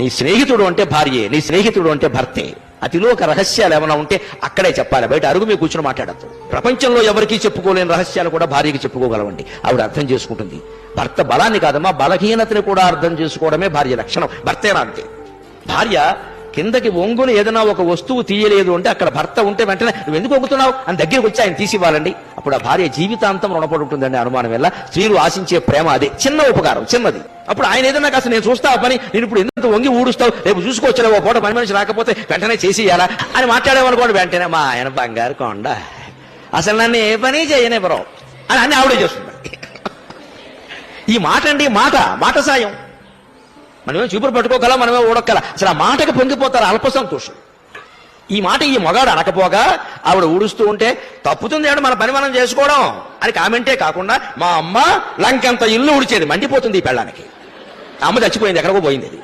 నీ స్నేహితుడు అంటే భార్యే నీ స్నేహితుడు అంటే భర్తే. అతిలోక రహస్యాలు ఏమైనా ఉంటే అక్కడే చెప్పాలి. బయట అరుగు మీద కూర్చుని మాట్లాడద్దు. ప్రపంచంలో ఎవరికీ చెప్పుకోలేని రహస్యాలు కూడా భార్యకి చెప్పుకోగలవండి. ఆవిడ అర్థం చేసుకుంటుంది. భర్త బలాన్ని కాదమ్మా బలహీనతని కూడా అర్థం చేసుకోవడమే భార్య లక్షణం. భర్తేనా అంతే? భార్య కిందకి ఒంగుని ఏదైనా ఒక వస్తువు తీయలేదు అంటే అక్కడ భర్త ఉంటే వెంటనే నువ్వు ఎందుకు ఒంగుతున్నావు? అని దగ్గరికి వచ్చి ఆయన తీసి ఇవ్వాలండి అప్పుడు ఆ భార్య జీవితాంతం రుణపడి ఉంటుందండి అనుమానం వల్ల స్త్రీలు ఆశించే ప్రేమ అదే. చిన్న ఉపకారం చిన్నది. అప్పుడు ఆయన ఏదైనా కాస్త నేను చూస్తా పని నేను ఇప్పుడు ఎందుకు వంగి ఊడుస్తావు? రేపు చూసుకోవచ్చు ఓ పూట పని మనిషి రాకపోతే వెంటనే చేసి అని మాట్లాడేమనుకోండి వెంటనే మా ఆయన బంగారు కొండ అసలు నన్ను ఏ పని చేయనివ్వరు. అని అన్ని ఆవిడే చేస్తుంది ఈ మాట అండి మాట మాట సాయం. మనమే చూపులు పట్టుకోగల మనమే ఊడక్కల. అసలు ఆ మాటకి పొంగిపోతారు అల్ప సంతోషం. ఈ మాట ఈ మగాడు అనకపోగా ఆవిడ ఊడుస్తూ ఉంటే తప్పుతుంది ఏమిటి మన పని మనం చేసుకోవడం? అని కామెంటే కాకుండా మా అమ్మ లంకంత ఇల్లు ఉడిచేది మండిపోతుంది ఈ పెళ్ళానికి. అమ్మ చచ్చిపోయింది ఎక్కడికో పోయింది అది.